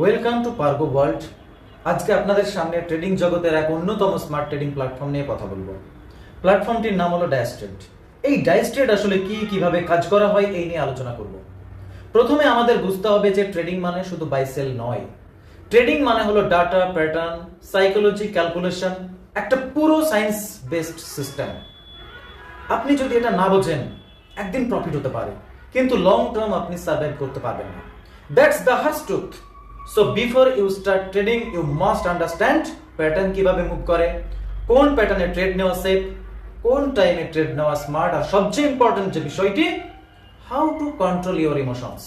Welcome to পার্গো world আজকে আপনাদের সামনে ট্রেডিং জগতের এক অন্যতম স্মার্ট ট্রেডিং প্ল্যাটফর্ম নিয়ে কথা বলব। প্ল্যাটফর্মটির নাম হলো ডায়াস্ট্রেড এই ডায়াস্ট্রেড আসলে কি, কীভাবে কাজ করা হয়, এই নিয়ে আলোচনা করব। প্রথমে আমাদের বুঝতে হবে যে ট্রেডিং মানে শুধু বাই সেল নয়। ট্রেডিং মানে হলো ডাটা প্যাটার্ন সাইকোলজি ক্যালকুলেশন একটা পুরো সায়েন্স বেসড সিস্টেম আপনি যদি এটা না বোঝেন, একদিন প্রফিট হতে পারে। কিন্তু লং টার্ম আপনি সার্ভাইভ করতে পারবেন না। That's the harsh truth so before you start trading you must understand pattern কীভাবে মুভ করে, কোন প্যাটার্নে ট্রেড নেওয়া সেফ কোন টাইমে ট্রেড নেওয়া স্মার্ট আর সবচেয়ে ইম্পর্টেন্ট যে বিষয়টি how to control your emotions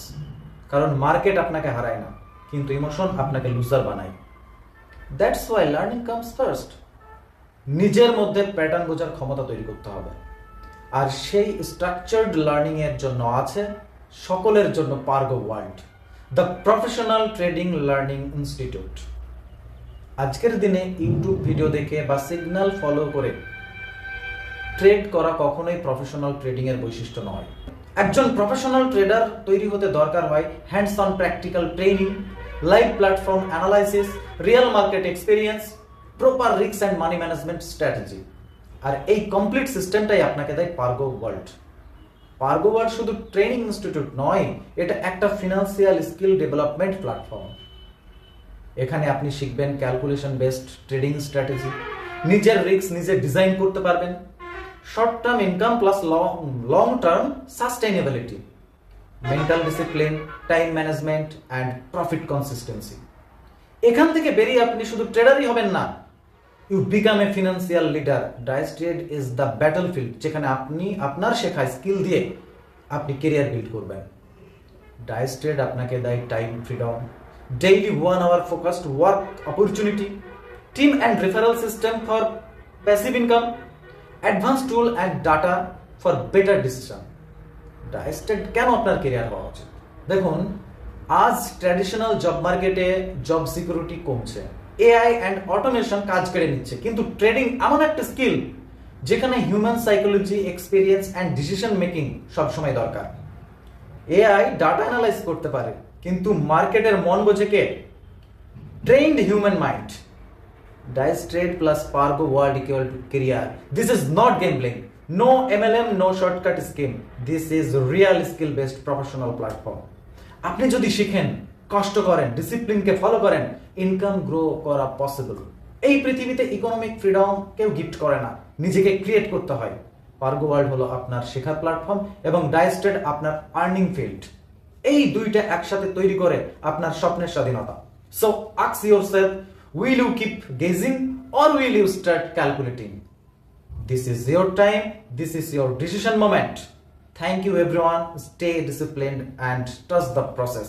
কারণ মার্কেট আপনাকে হারায় না, কিন্তু ইমোশন আপনাকে লুজার বানায়। That's why learning comes first নিজের মধ্যে প্যাটার্ন বোঝার ক্ষমতা তৈরি করতে হবে। আর সেই স্ট্রাকচার্ড লার্নিং এর জন্য আছে সকলের জন্য Pargo world the professional trading learning institute আজকের দিনে ইউটিউব ভিডিও দেখে বা সিগন্যাল ফলো করে ট্রেড করা কখনোই প্রফেশনাল ট্রেডিং এর বৈশিষ্ট্য নয়। একজন প্রফেশনাল ট্রেডার তৈরি হতে দরকার হয় hands on practical training live platform analysis real market experience proper risk and money management strategy আর এই কমপ্লিট সিস্টেমটাই আপনাকে দেয় পার্গো ওয়ার্ল্ড পার্গো ওয়ার্ল্ড শুধু ট্রেনিং ইনস্টিটিউট নয়, এটা একটা ফিনান্সিয়াল স্কিল ডেভেলপমেন্ট প্ল্যাটফর্ম এখানে আপনি শিখবেন ক্যালকুলেশন বেসড ট্রেডিং স্ট্র্যাটেজি নিজের রিস্ক নিজে ডিজাইন করতে পারবেন short term income plus long long term sustainability mental discipline time management and profit consistency এখান থেকে বেরিয়ে আপনি শুধু ট্রেডারই হবেন না you become a financial leader Dice trade is the battle field যেখানে আপনি আপনার শেখা স্কিল দিয়ে আপনি কেরিয়ার বিল্ড করবেন। ডায়াস্ট্রেড আপনাকে দেয় time freedom daily one hour focused work opportunity team and referral system for passive income advance tool and data for better decision ডায়াস্ট্রেড কেন আপনার কেরিয়ার হওয়া উচিত? দেখুন, আজ ট্র্যাডিশনাল জব মার্কেটে জব সিকিউরিটি কমছে। এআই অ্যান্ড অটোমেশন কাজ করে নিচ্ছে কিন্তু ট্রেডিং এমন একটা স্কিল যেখানে human psychology experience and decision making সবসময় দরকার এআই ডাটা অ্যানালাইজ করতে পারে কিন্তু মার্কেটের মন বোঝে কে trained human mind Dice trade plus Pargo world equal to career. This is not gambling. No MLM, no shortcut scheme this is real skill based professional platform. আপনি যদি শিখেন কষ্ট করেন ডিসিপ্লিনকে ফলো করেন ইনকাম গ্রো করা পসিবল এই পৃথিবীতে ইকোনমিক ফ্রিডম কেউ গিফট করে না নিজেকে ক্রিয়েট করতে হয় পার্গো ওয়ার্ল্ড হলো আপনার শেখার প্ল্যাটফর্ম এবং ডাইস্টেড আপনার আর্নিং ফিল্ড এই দুইটা একসাথে তৈরি করে আপনার স্বপ্নের স্বাধীনতা so আক্স yourself will you keep guessing or will you start calculating This is your time, this is your decision moment. Thank you, everyone. Stay disciplined and trust the process.